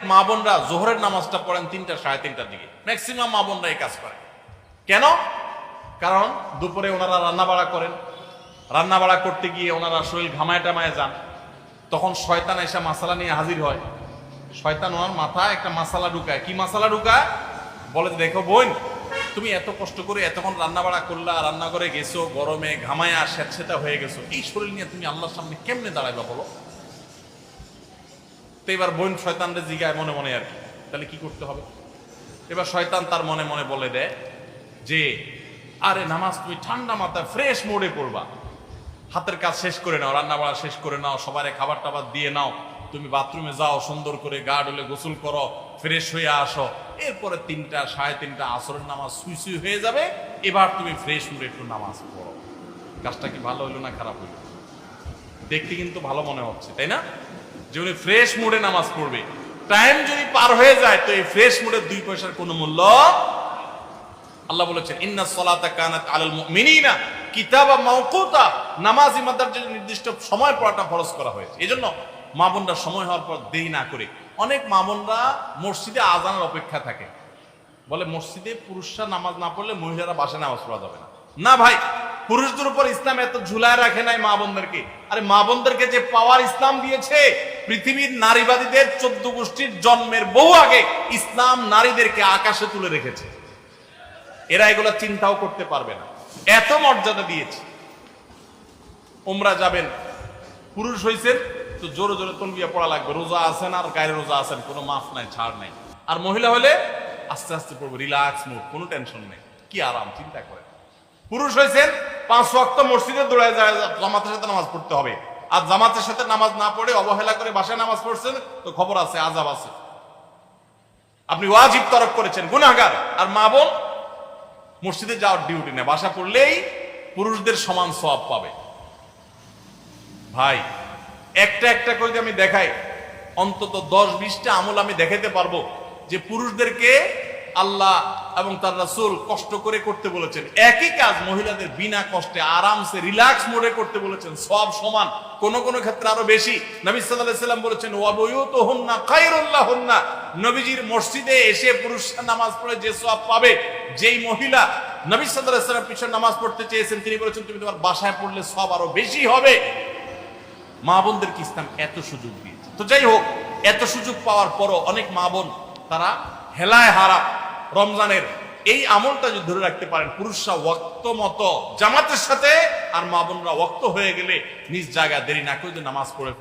মা বোনরা জোহরের নামাজটা পড়েন তিনটা, সাড়ে তিনটার দিকে। ম্যাক্সিমাম মা বোনরা এই কাজ করে। কেন? কারণ দুপুরে ওনারা রান্না বাড়া করেন। রান্না বাড়া করতে গিয়ে ওনারা শরীর ঘামায় টামায় যান। তখন শয়তান এসে মাসালা নিয়ে হাজির হয়। শয়তান ওনার মাথায় একটা মাসালা ঢুকায়। কি মাসালা ঢুকায়? বলে দেখো বোন, তুমি এত কষ্ট করে এতক্ষণ রান্না বাড়া করলা রান্না করে গেছো, গরমে ঘামায়া স্যাঁতসেতা হয়ে গেছো। এই শরীর নিয়ে তুমি আল্লাহর সামনে কেমনে দাঁড়াইবা বলো? তো এবার বোন শয়তানরে জিগায় মনে মনে আর কি। তাহলে কি করতে হবে? এবার শয়তান তার মনে মনে বলে দেয় যে, আরে নামাজ তুমি ঠান্ডা মাথায় ফ্রেশ মোডে পড়বা। হাতের কাজ শেষ করে নাও রান্না বাড়া শেষ করে নাও সবারে খাবার টাবার দিয়ে নাও। তুমি বাথরুমে যাও, সুন্দর করে গা ডলে গোসল করো ফ্রেশ হয়ে আসো। এরপরে তিনটা, সাড়ে তিনটা আসরের নামাজ সুই সুই হয়ে যাবে। এবার তুমি ফ্রেশ মুডে একটু নামাজ পড়ো। কাজটা কি ভালো হইল না খারাপ হইল? দেখতে কিন্তু ভালো মনে হচ্ছে, তাই না? যে উনি ফ্রেশ মুডে নামাজ পড়বে। টাইম যদি পার হয়ে যায়, তো এই ফ্রেশ মুডের দুই পয়সার কোনো মূল্য আল্লাহ বলেছেন, ইন্না সলাতা কানাত আলাল মুমিনিনা কিতাবা মাওকুতা। নামাজ ইমাদার জন্য নির্দিষ্ট সময় পড়াটা ফরজ করা হয়েছে। এজন্য মা বোনরা সময় হওয়ার পর দেরি না করে। অনেক মা বোনরা মসজিদে আজানের অপেক্ষা থাকে। বলে মসজিদে পুরুষরা নামাজ না পড়লে মহিলারা বাসায় নামাজ পড়া যাবে না। না ভাই পুরুষদের উপর ইসলাম এত ঝুলায় রাখে নাই মা বোনদেরকে। আরে মা বোনদেরকে যে পাওয়ার ইসলাম দিয়েছে, পৃথিবীর নারীবাদীদের চোদ্দ গোষ্ঠীর জন্মের বহু আগে ইসলাম নারীদেরকে আকাশে তুলে রেখেছে। এরা এগুলো চিন্তাও করতে পারবে না। এত মর্যাদা দিয়েছে। ওমরা যাবেন, পুরুষ হইছেন, তো জোরে জোরে তলবিয়া পড়া লাগবে। রোজা আছেন আর গায়ের রোজা আছেন কোনো মাফ নাই, ছাড় নাই। আর মহিলা হলে আস্তে আস্তে পড়ব, রিল্যাক্স মুড, কোনো টেনশন নেই, কি আরাম, চিন্তা করে পুরুষ হয়েছেন পাঁচ ওয়াক্ত মসজিদে দৌড়ায় যায়, জামাতের সাথে নামাজ পড়তে হবে। আর জামাতের সাথে নামাজ না পড়ে অবহেলা করে বাসায় নামাজ পড়ছেন, তো খবর আছে আজাব আছে। আপনি ওয়াজিব তরক করেছেন, গুনাহগার। আর মা বোন, মসজিদে যাওয়ার ডিউটি নেই। বাসা পড়লেই পুরুষদের সমান সওয়াব পাবে। ভাই, একটা একটা করে আমি দেখাই, অন্তত দশ বিশটা আমল আমি দেখাতে পারব যে পুরুষদেরকে আল্লাহ এবং তার রাসূল কষ্ট করে করতে বলেছেন। একই কাজ মহিলাদের বিনা কষ্টে আরামসে রিল্যাক্স মোডে করতে বলেছেন। সব সমান, কোন কোন ক্ষেত্রে আরও বেশি। নবী সাল্লাম বলেছেন, ওয়াবুয়ুতুহুন্না খায়রুল্লাহুন্না নবীজির মসজিদে এসে পুরুষরা নামাজ পড়ে যে সব পাবে, যেই মহিলা নবী সাল্লাম পিছনে নামাজ পড়তে চেয়েছেন, তিনি বলেছেন, তুমি তোমার বাসায় পড়লে সব আরও বেশি হবে। মা বোনদেরকে ইসলাম এত সুযোগ দিয়েছে? তো যাই হোক, এত সুযোগ পাওয়ার পরও অনেক মা বোন তারা হেলায় হারা রমজানের এই আমলটা যদি ধরে রাখতে পারেন, পুরুষরা ওক্ত মতো জামাতের সাথে আর মা বোনরা ওক্ত হয়ে গেলে নিজ জায়গায় দেরি না করে নামাজ পড়ে